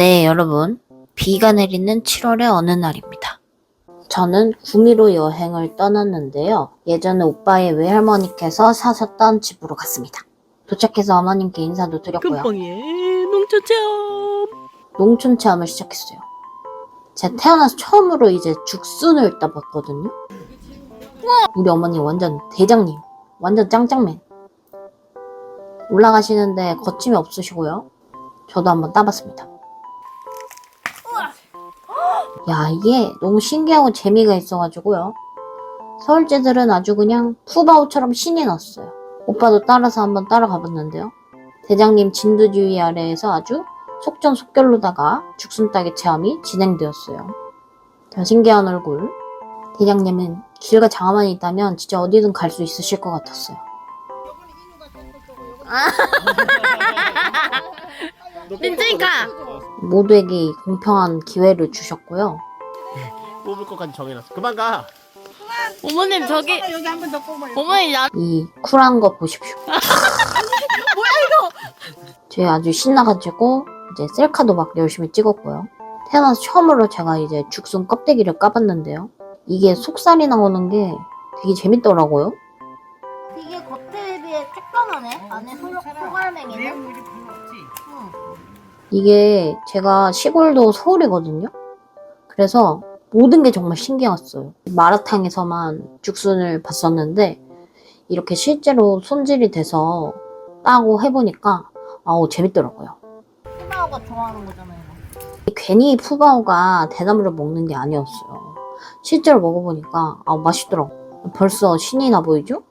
네, 여러분. 비가 내리는 7월의 어느 날입니다. 저는 구미로 여행을 떠났는데요. 예전에 오빠의 외할머니께서 사셨던 집으로 갔습니다. 도착해서 어머님께 인사도 드렸고요. 금방에 농촌 체험. 농촌 체험을 시작했어요. 제가 태어나서 처음으로 이제 죽순을 따봤거든요. 우리 어머니 완전 대장님, 완전 짱짱맨. 올라가시는데 거침이 없으시고요. 저도 한번 따봤습니다. 야, 이게 너무 신기하고 재미가 있어가지고요. 서울제들은 아주 그냥 푸바오처럼 신이 났어요. 오빠도 따라서 한번 따라가 봤는데요. 대장님 진두지휘 아래에서 아주 속전속결로다가 죽순 따기 체험이 진행되었어요. 더 신기한 얼굴. 대장님은 길과 장화만 있다면 진짜 어디든 갈 수 있으실 것 같았어요. 민재이가 모두에게 이 공평한 기회를 주셨고요. 뽑을 것까지 정해놨어. 그만 가. 어머님 저기 여기 한 번 더 뽑아요. 어머니 나이 쿨한 거 보십시오. 뭐야 이거? 저희 아주 신나가지고 이제 셀카도 막 열심히 찍었고요. 태어나서 처음으로 제가 이제 죽순 껍데기를 까봤는데요. 이게 속살이 나오는 게 되게 재밌더라고요. 되게 겉에 비해 새까만해. 안에 소, 소갈맹이는. 내용물이 별로 없지. 이게 제가 시골도 서울이거든요. 그래서 모든 게 정말 신기했어요. 마라탕에서만 죽순을 봤었는데 이렇게 실제로 손질이 돼서 따고 해보니까 아우 재밌더라고요. 소나오가 좋아하는 거잖아요. 괜히 푸바오가 대나무를 먹는 게 아니었어요. 실제로 먹어보니까 아 맛있더라고. 벌써 신이 나 보이죠?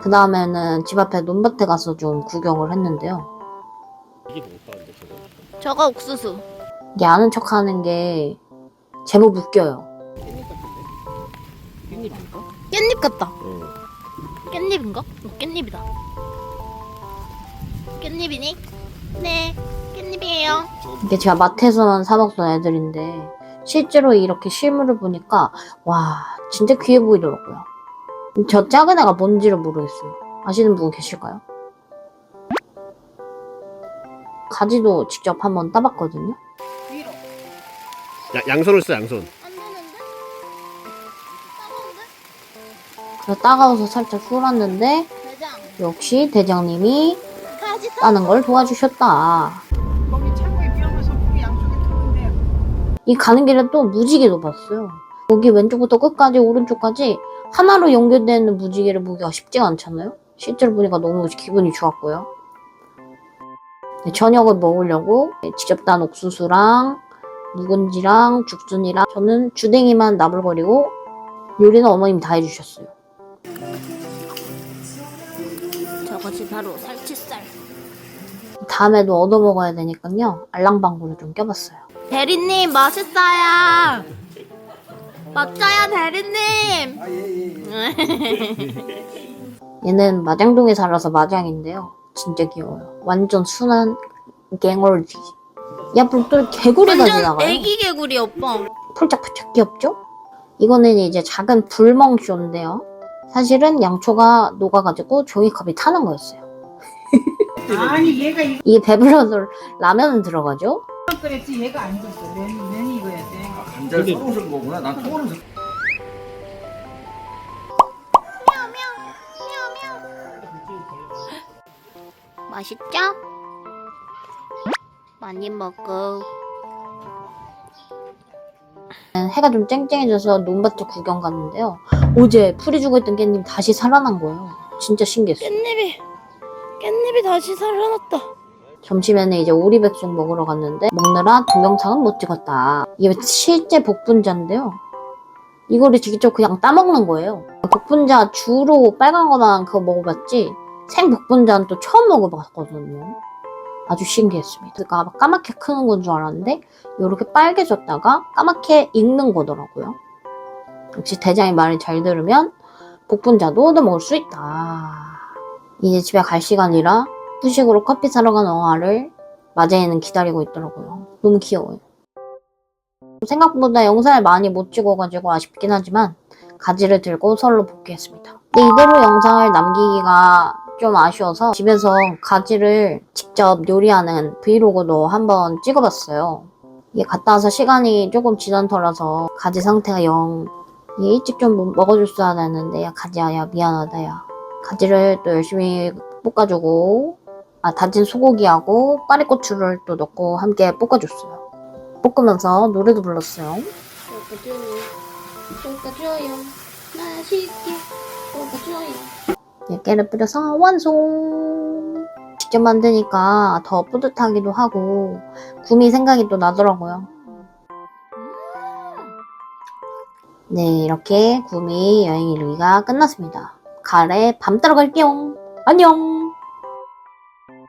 그 다음에는 집 앞에 논밭에 가서 좀 구경을 했는데요. 이게 못하는데 저거. 저거 옥수수. 이게 아는 척 하는 게 제법 웃겨요. 깻잎 아닐까? 깻잎 같다. 응. 깻잎인가? 어, 깻잎이다. 깻잎이니? 네, 깻잎이에요. 이게 제가 마트에서만 사먹던 애들인데 실제로 이렇게 실물을 보니까 와 진짜 귀해 보이더라고요. 저 작은 애가 뭔지를 모르겠어요. 아시는 분 계실까요? 가지도 직접 한번 따봤거든요. 위로. 야, 양손을 써 양손. 안 되는데? 따가운데? 그래서 따가워서 살짝 술었는데 대장. 역시 대장님이 가지 써. 따는 걸 도와주셨다. 거기 창고에 비어서 거기 양쪽에 터는데 이 가는 길에 또 무지개도 봤어요. 여기 왼쪽부터 끝까지 오른쪽까지 하나로 연결되는 무지개를 보기가 쉽지가 않잖아요. 실제로 보니까 너무 기분이 좋았고요. 네, 저녁을 먹으려고 직접 딴 옥수수랑 묵은지랑 죽순이랑 저는 주댕이만 나불거리고 요리는 어머님이 다 해주셨어요. 저것이 바로 살치살. 다음에도 얻어 먹어야 되니까요. 알랑방구를 좀 껴봤어요. 대리님 맛있어요. 맞자요 대리님. 얘는 마장동에 살아서 마장인데요. 진짜 귀여워요. 완전 순한 갱얼지. 이 앞으로 또 개구리가 완전 지나가요. 애기 개구리 오빠. 폴짝폴짝 귀엽죠? 이거는 이제 작은 불멍쇼인데요. 사실은 양초가 녹아가지고 종이컵이 타는 거였어요. 아니 얘가 이거 이게 배불러서 라면은 들어가죠? 그랬지 얘가 안 줬어. 면이 면이 이거야 돼. 감자를 썰어서 거구나. 난 통으로 맛있죠? 많이 먹어. 해가 좀 쨍쨍해져서 논밭도 구경 갔는데요. 어제 풀이 죽어있던 깻잎 다시 살아난 거예요. 진짜 신기했어요. 깻잎이 깻잎이 다시 살아났다. 점심에는 이제 오리백숙 먹으러 갔는데 먹느라 동영상은 못 찍었다. 이게 실제 복분자인데요. 이거를 직접 그냥 따먹는 거예요. 복분자 주로 빨간 거만 그거 먹어봤지 생 복분자는 또 처음 먹어봤거든요. 아주 신기했습니다. 그러니까 까맣게 크는 건 줄 알았는데 이렇게 빨개졌다가 까맣게 익는 거더라고요. 역시 대장이 말을 잘 들으면 복분자도 얻어 먹을 수 있다. 이제 집에 갈 시간이라 후식으로 커피 사러 간 엉아를 마제이는 기다리고 있더라고요. 너무 귀여워요. 생각보다 영상을 많이 못 찍어가지고 아쉽긴 하지만 가지를 들고 서울로 복귀했습니다. 근데 이대로 영상을 남기기가 좀 아쉬워서 집에서 가지를 직접 요리하는 브이로그도 한번 찍어봤어요. 이게 갔다 와서 시간이 조금 지난 터라서 가지 상태가 영얘 일찍 좀 먹어줬어야 되는데 야 가지야 야 미안하다 야 가지를 또 열심히 볶아주고 아 다진 소고기하고 빠리고추를 또 넣고 함께 볶아줬어요. 볶으면서 노래도 불렀어요. 볶아줘요. 맛있게 볶아줘요. 예, 깨를 뿌려서 완성! 직접 만드니까 더 뿌듯하기도 하고 구미 생각이 또 나더라고요. 네, 이렇게 구미 여행 일기가 끝났습니다. 가을에 밤 따러 갈게요. 안녕!